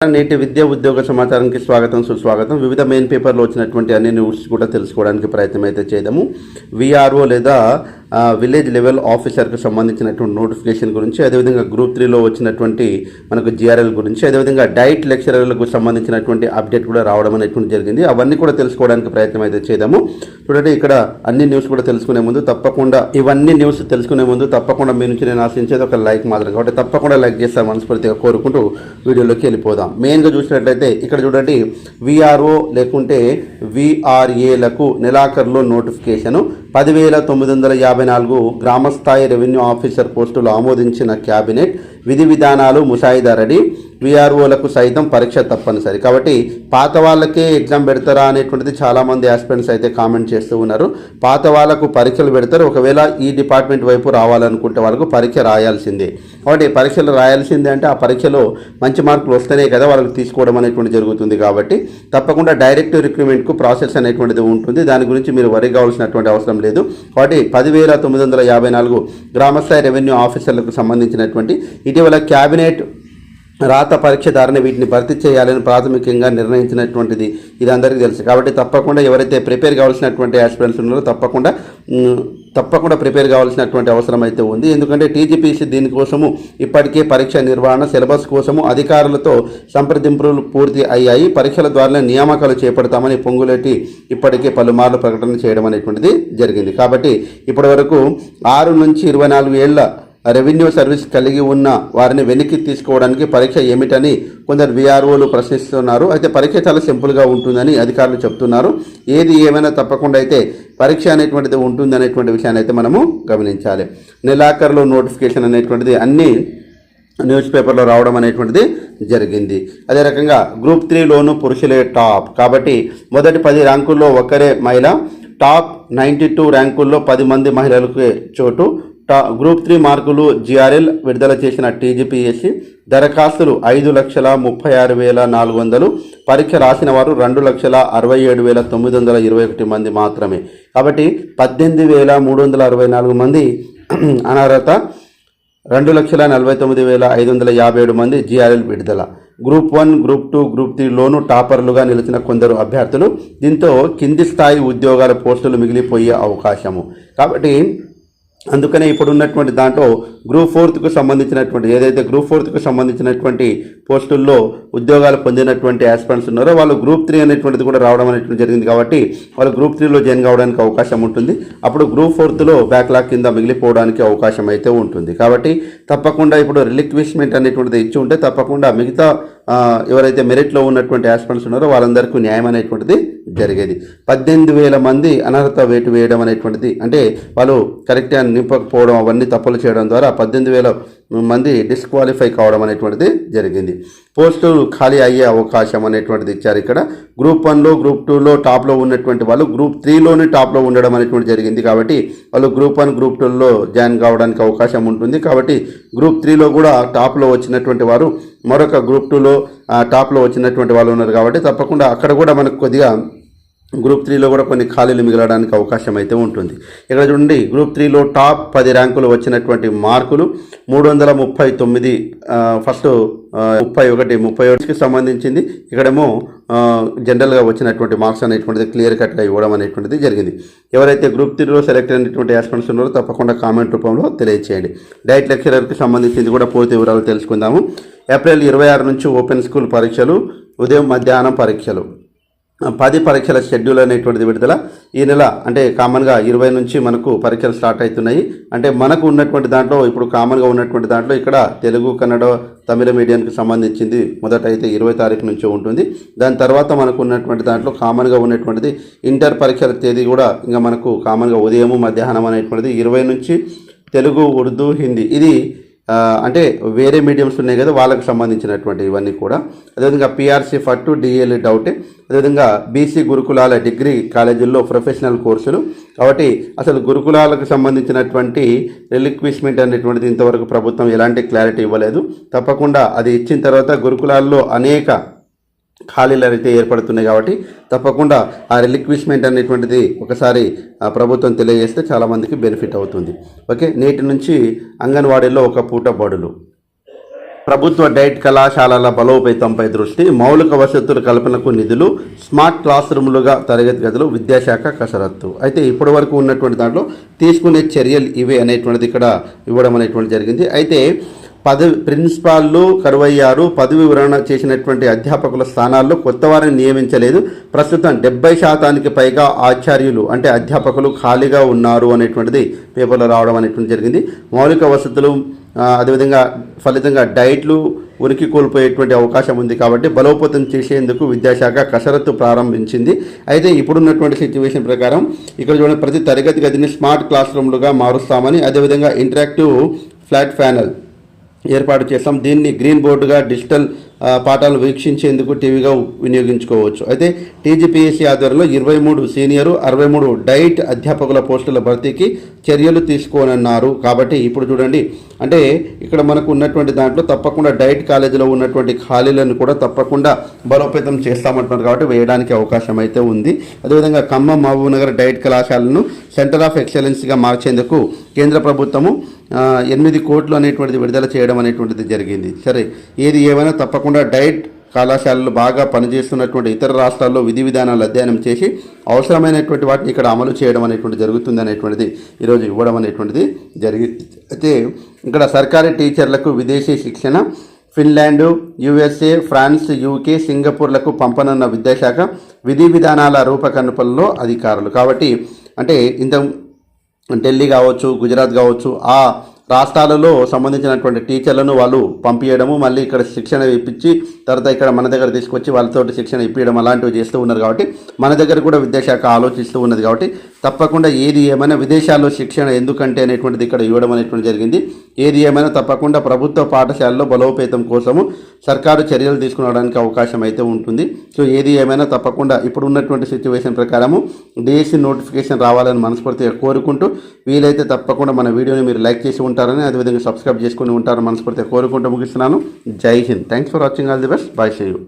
నేటి విద్యా ఉద్యోగ సమాచారానికి స్వాగతం సుస్వాగతం. వివిధ మెయిన్ పేపర్లో వచ్చినటువంటి అన్ని న్యూస్ కూడా తెలుసుకోవడానికి ప్రయత్నం అయితే చేద్దాము విఆర్ఓ లేదా విలేజ్ లెవెల్ ఆఫీసర్కి సంబంధించినటువంటి నోటిఫికేషన్ గురించి అదేవిధంగా గ్రూప్ త్రీలో వచ్చినటువంటి మనకు జిఆర్ఎల్ గురించి అదేవిధంగా డైట్ లెక్చరర్లకు సంబంధించినటువంటి అప్డేట్ కూడా రావడం అనేటువంటి జరిగింది. అవన్నీ కూడా తెలుసుకోవడానికి ప్రయత్నం అయితే చేద్దాము. చూడండి ఇక్కడ అన్ని న్యూస్ కూడా తెలుసుకునే ముందు తప్పకుండా ఇవన్నీ న్యూస్ తెలుసుకునే ముందు తప్పకుండా మీ నుంచి నేను ఆశించేది ఒక లైక్ మాత్రం కాబట్టి తప్పకుండా లైక్ చేస్తా మనస్ఫూర్తిగా కోరుకుంటూ వీడియోలోకి వెళ్ళిపోదాం. మెయిన్గా చూసినట్లయితే ఇక్కడ చూడండి విఆర్ఓ లేకుంటే విఆర్ఏలకు నెలాఖరులో నోటిఫికేషను పదివేల తొమ్మిది వందల యాభై నాలుగు గ్రామస్థాయి రెవెన్యూ ఆఫీసర్ పోస్టులు ఆమోదించిన క్యాబినెట్ విధి విధానాలు ముసాయిదా రెడీ విఆర్ఓలకు సైతం పరీక్ష తప్పనిసరి. కాబట్టి పాత వాళ్ళకే ఎగ్జామ్ పెడతారా అనేటువంటిది చాలామంది ఆస్పిరెంట్స్ అయితే కామెంట్ చేస్తూ ఉన్నారు. పాత వాళ్ళకు పరీక్షలు పెడతారు. ఒకవేళ ఈ డిపార్ట్మెంట్ వైపు రావాలనుకుంటే వాళ్ళకు పరీక్ష రాయాల్సిందే. కాబట్టి పరీక్షలు రాయాల్సిందే అంటే ఆ పరీక్షలో మంచి మార్కులు వస్తేనే కదా వాళ్ళకి తీసుకోవడం అనేటువంటి జరుగుతుంది కాబట్టి తప్పకుండా డైరెక్ట్ రిక్రూట్మెంట్కు ప్రాసెస్ అనేటువంటిది ఉంటుంది. దాని గురించి మీరు వరి కావాల్సినటువంటి అవసరం లేదు. కాబట్టి పదివేల తొమ్మిది వందల యాభై నాలుగు గ్రామస్థాయి రెవెన్యూ ఆఫీసర్లకు సంబంధించినటువంటి ఇటీవల క్యాబినెట్ రాత పరీక్ష ధారణ వీటిని భర్తీ చేయాలని ప్రాథమికంగా నిర్ణయించినటువంటిది. ఇది అందరికీ తెలుసు. కాబట్టి తప్పకుండా ఎవరైతే ప్రిపేర్ కావాల్సినటువంటి ఆస్పిరెంట్స్ ఉన్నారో తప్పకుండా తప్పకుండా ప్రిపేర్ కావాల్సినటువంటి అవసరం అయితే ఉంది. ఎందుకంటే టీజీపీసీ దీనికోసము ఇప్పటికే పరీక్ష నిర్వహణ సిలబస్ కోసము అధికారులతో సంప్రదింపులు పూర్తి అయ్యాయి. పరీక్షల ద్వారా నియామకాలు చేపడతామని పొంగులేటి ఇప్పటికే పలుమార్లు ప్రకటన చేయడం అనేటువంటిది జరిగింది. కాబట్టి ఇప్పటివరకు ఆరు నుంచి ఇరవై నాలుగు ఏళ్ళ రెవెన్యూ సర్వీస్ కలిగి ఉన్న వారిని వెనక్కి తీసుకోవడానికి పరీక్ష ఏమిటని కొందరు విఆర్ఓలు ప్రశ్నిస్తున్నారు. అయితే పరీక్ష చాలా సింపుల్గా ఉంటుందని అధికారులు చెప్తున్నారు. ఏది ఏమైనా తప్పకుండా అయితే పరీక్ష అనేటువంటిది ఉంటుంది అనేటువంటి విషయాన్ని అయితే మనము గమనించాలి. నెలాఖరులో నోటిఫికేషన్ అనేటువంటిది అన్ని న్యూస్ పేపర్లో రావడం అనేటువంటిది జరిగింది. అదే రకంగా గ్రూప్ త్రీలోను పురుషులే టాప్. కాబట్టి మొదటి పది ర్యాంకుల్లో ఒకరే మహిళ టాప్ నైంటీ టూ ర్యాంకుల్లో పది మంది మహిళలకు చోటు టా గ్రూప్ త్రీ మార్కులు జిఆర్ఎల్ విడుదల చేసిన టీజీపీఎస్సి దరఖాస్తులు ఐదు లక్షల ముప్పై ఆరు వేల నాలుగు వందలు. పరీక్ష రాసిన వారు రెండు లక్షల అరవై ఏడు వేల తొమ్మిది వందల ఇరవై ఒకటి మంది మాత్రమే. కాబట్టి పద్దెనిమిది వేల మూడు వందల అరవై నాలుగు మంది అనర్హత రెండు లక్షల నలభై తొమ్మిది వేల ఐదు వందల యాభై ఏడు మంది జిఆర్ఎల్ విడుదల. Group one group two group త్రీలోనూ టాపర్లుగా నిలిచిన కొందరు అభ్యర్థులు. దీంతో కింది స్థాయి ఉద్యోగాల పోస్టులు మిగిలిపోయే అవకాశము. కాబట్టి అందుకనే ఇప్పుడు ఉన్నటువంటి దాంట్లో గ్రూప్ ఫోర్త్కు సంబంధించినటువంటి ఏదైతే గ్రూప్ ఫోర్త్కు సంబంధించినటువంటి పోస్టుల్లో ఉద్యోగాలు పొందినటువంటి ఆస్పిరెంట్స్ ఉన్నారో వాళ్ళు గ్రూప్ త్రీ అనేటువంటిది కూడా రావడం అనేటువంటి జరిగింది కాబట్టి వాళ్ళు గ్రూప్ త్రీలో జాయిన్ కావడానికి అవకాశం ఉంటుంది. అప్పుడు గ్రూప్ ఫోర్త్లో బ్యాక్లాగ్ కింద మిగిలిపోవడానికి అవకాశం అయితే ఉంటుంది. కాబట్టి తప్పకుండా ఇప్పుడు రిలిక్విష్మెంట్ అనేటువంటిది ఇచ్చి ఉంటే తప్పకుండా మిగతా ఎవరైతే మెరిట్లో ఉన్నటువంటి ఆస్పిరెంట్స్ ఉన్నారో వాళ్ళందరికీ న్యాయం అనేటువంటిది జరిగేది. పద్దెనిమిది వేల మంది అనర్హత వేటు వేయడం అనేటువంటిది అంటే వాళ్ళు కరెక్ట్గా నింపకపోవడం అవన్నీ తప్పులు చేయడం ద్వారా పద్దెనిమిది వేల మంది డిస్క్వాలిఫై కావడం అనేటువంటిది జరిగింది. పోస్టులు ఖాళీ అయ్యే అవకాశం అనేటువంటిది ఇచ్చారు ఇక్కడ. గ్రూప్ వన్లో గ్రూప్ టూలో టాప్లో ఉన్నటువంటి వాళ్ళు గ్రూప్ త్రీలోని టాప్లో ఉండడం అనేటువంటి జరిగింది కాబట్టి వాళ్ళు గ్రూప్ వన్ గ్రూప్ టూలో జాయిన్ కావడానికి అవకాశం ఉంటుంది కాబట్టి గ్రూప్ త్రీలో కూడా టాప్లో వచ్చినటువంటి వారు మరొక గ్రూప్ టూలో టాప్లో వచ్చినటువంటి వాళ్ళు ఉన్నారు కాబట్టి తప్పకుండా అక్కడ కూడా మనకు కొద్దిగా గ్రూప్ త్రీలో కూడా కొన్ని ఖాళీలు మిగలడానికి అవకాశం అయితే ఉంటుంది. ఇక్కడ చూడండి గ్రూప్ త్రీలో టాప్ పది ర్యాంకులు వచ్చినటువంటి మార్కులు మూడు వందల ముప్పై తొమ్మిది ఫస్ట్ ముప్పై ఒకటి ముప్పై ఒకటికి సంబంధించింది. ఇక్కడేమో జనరల్గా వచ్చినటువంటి మార్క్స్ అనేటువంటిది క్లియర్ కట్గా ఇవ్వడం అనేటువంటిది జరిగింది. ఎవరైతే గ్రూప్ త్రీలో సెలెక్ట్ అయినటువంటి యాస్పెంట్స్ ఉన్నారో తప్పకుండా కామెంట్ రూపంలో తెలియజేయండి డైట్ లెక్చరర్కి సంబంధించింది కూడా పూర్తి వివరాలు తెలుసుకుందాము. ఏప్రిల్ ఇరవై ఆరు నుంచి ఓపెన్ స్కూల్ పరీక్షలు ఉదయం మధ్యాహ్నం పరీక్షలు. పది పరీక్షల షెడ్యూల్ అనేటువంటిది విడుదల. ఈ నెల అంటే కామన్గా ఇరవై నుంచి మనకు పరీక్షలు స్టార్ట్ అవుతున్నాయి. అంటే మనకు ఉన్నటువంటి దాంట్లో ఇప్పుడు కామన్గా ఉన్నటువంటి దాంట్లో ఇక్కడ తెలుగు కన్నడ తమిళ మీడియానికి సంబంధించింది మొదట అయితే ఇరవై తారీఖు నుంచి ఉంటుంది. దాని తర్వాత మనకు ఉన్నటువంటి దాంట్లో కామన్గా ఉన్నటువంటిది ఇంటర్ పరీక్షల తేదీ కూడా ఇంకా మనకు కామన్గా ఉదయము మధ్యాహ్నం అనేటువంటిది ఇరవై నుంచి తెలుగు ఉర్దూ హిందీ. ఇది అంటే వేరే మీడియంస్ ఉన్నాయి కదా వాళ్ళకు సంబంధించినటువంటి ఇవన్నీ కూడా. అదేవిధంగా పిఆర్సీ ఫట్టు డిఎల్ డౌటే అదేవిధంగా బీసీ గురుకులాల డిగ్రీ కాలేజీల్లో ప్రొఫెషనల్ కోర్సులు కాబట్టి అసలు గురుకులాలకు సంబంధించినటువంటి రిలిక్విష్మెంట్ అనేటువంటిది ఇంతవరకు ప్రభుత్వం ఎలాంటి క్లారిటీ ఇవ్వలేదు. తప్పకుండా అది ఇచ్చిన తర్వాత గురుకులాల్లో అనేక ఖాళీలు అయితే ఏర్పడుతున్నాయి కాబట్టి తప్పకుండా ఆ రిలిక్విష్మెంట్ అనేటువంటిది ఒకసారి ఆ ప్రభుత్వం తెలియజేస్తే చాలామందికి బెనిఫిట్ అవుతుంది. ఓకే నేటి నుంచి అంగన్వాడీలో ఒక పూట బడులు. ప్రభుత్వ డైట్ కళాశాలల బలోపేతంపై దృష్టి మౌలిక వసతుల కల్పనకు నిధులు స్మార్ట్ క్లాస్ రూములుగా తరగతి గదులు విద్యాశాఖ కసరత్తు. అయితే ఇప్పటి వరకు ఉన్నటువంటి దాంట్లో తీసుకునే చర్యలు ఇవే అనేటువంటిది ఇక్కడ ఇవ్వడం అనేటువంటి జరిగింది. అయితే పదవి ప్రిన్సిపాల్లు కరువయ్యారు. పదవి వివరణ చేసినటువంటి అధ్యాపకుల స్థానాల్లో కొత్త వారిని నియమించలేదు. ప్రస్తుతం డెబ్బై శాతానికి పైగా ఆచార్యులు అంటే అధ్యాపకులు ఖాళీగా ఉన్నారు అనేటువంటిది పేపర్లో రావడం అనేటువంటి జరిగింది. మౌలిక వసతులు అదేవిధంగా ఫలితంగా డైట్లు ఉనికి కోల్పోయేటువంటి అవకాశం ఉంది కాబట్టి బలోపేతం చేసేందుకు విద్యాశాఖ కసరత్తు ప్రారంభించింది. అయితే ఇప్పుడున్నటువంటి సిచ్యువేషన్ ప్రకారం ఇక్కడ చూడండి ప్రతి తరగతి గదిని స్మార్ట్ క్లాస్ రూమ్లుగా మారుస్తామని అదేవిధంగా ఇంటరాక్టివ్ ఫ్లాట్ ప్యానల్ ఏర్పాటు చేస్తాం. దీన్ని గ్రీన్ బోర్డుగా డిజిటల్ పాఠాలు వీక్షించేందుకు టీవీగా వినియోగించుకోవచ్చు. అయితే టీజీపీఎస్సీ ఆధ్వర్యంలో ఇరవై మూడు సీనియరు అరవై మూడు డైట్ అధ్యాపకుల పోస్టుల భర్తీకి చర్యలు తీసుకోనన్నారు. కాబట్టి ఇప్పుడు చూడండి అంటే ఇక్కడ మనకు ఉన్నటువంటి దాంట్లో తప్పకుండా డైట్ కాలేజీలో ఉన్నటువంటి ఖాళీలను కూడా తప్పకుండా బలోపేతం చేస్తామంటున్నారు. కాబట్టి వేయడానికి అవకాశం అయితే ఉంది. అదేవిధంగా ఖమ్మం మహబూబ్నగర్ డైట్ కళాశాలను సెంటర్ ఆఫ్ ఎక్సలెన్స్గా మార్చేందుకు కేంద్ర ప్రభుత్వము ఎనిమిది కోట్లు అనేటువంటిది విడుదల చేయడం అనేటువంటిది జరిగింది. సరే ఏది ఏమైనా తప్పకుండా డైట్ కళాశాలలు బాగా పనిచేస్తున్నటువంటి ఇతర రాష్ట్రాల్లో విధి విధానాలు అధ్యయనం చేసి అవసరమైనటువంటి వాటిని ఇక్కడ అమలు చేయడం అనేటువంటి జరుగుతుంది అనేటువంటిది ఈరోజు ఇవ్వడం అనేటువంటిది జరిగి అయితే ఇక్కడ సర్కారీ టీచర్లకు విదేశీ శిక్షణ ఫిన్లాండ్ యుఎస్ఏ ఫ్రాన్స్ యూకే సింగపూర్లకు పంపనున్న విద్యాశాఖ విధి విధానాల రూపకల్పనలో అధికారులు. కాబట్టి అంటే ఇంత ఢిల్లీ కావచ్చు గుజరాత్ కావచ్చు ఆ రాష్ట్రాలలో సంబంధించినటువంటి టీచర్లను వాళ్ళు పంపించడము మళ్ళీ ఇక్కడ శిక్షణ ఇప్పించి తర్వాత ఇక్కడ మన దగ్గర తీసుకొచ్చి వాళ్ళతో శిక్షణ ఇప్పించడం అలాంటివి చేస్తూ ఉన్నారు కాబట్టి మన దగ్గర కూడా విద్యాశాఖ ఆలోచిస్తూ ఉన్నది కాబట్టి తప్పకుండా ఏది ఏమైనా విదేశాల్లో శిక్షణ ఎందుకంటే అనేటువంటిది ఇక్కడ ఇవ్వడం అనేటువంటి జరిగింది. ఏది ఏమైనా తప్పకుండా ప్రభుత్వ పాఠశాలలో బలోపేతం కోసము సర్కారు చర్యలు తీసుకునడానికి అవకాశం అయితే ఉంటుంది. సో ఏది ఏమైనా తప్పకుండా ఇప్పుడు ఉన్నటువంటి సిచ్యువేషన్ ప్రకారము డిఎస్సి నోటిఫికేషన్ రావాలని మనస్ఫూర్తిగా కోరుకుంటూ వీలైతే తప్పకుండా మన వీడియోని మీరు లైక్ చేసి ఉంటారని అదేవిధంగా సబ్స్క్రైబ్ చేసుకుని ఉంటారని మనస్ఫూర్తిగా కోరుకుంటూ ముగిస్తున్నాను. Jai Hind. Thanks for watching all the best bye see you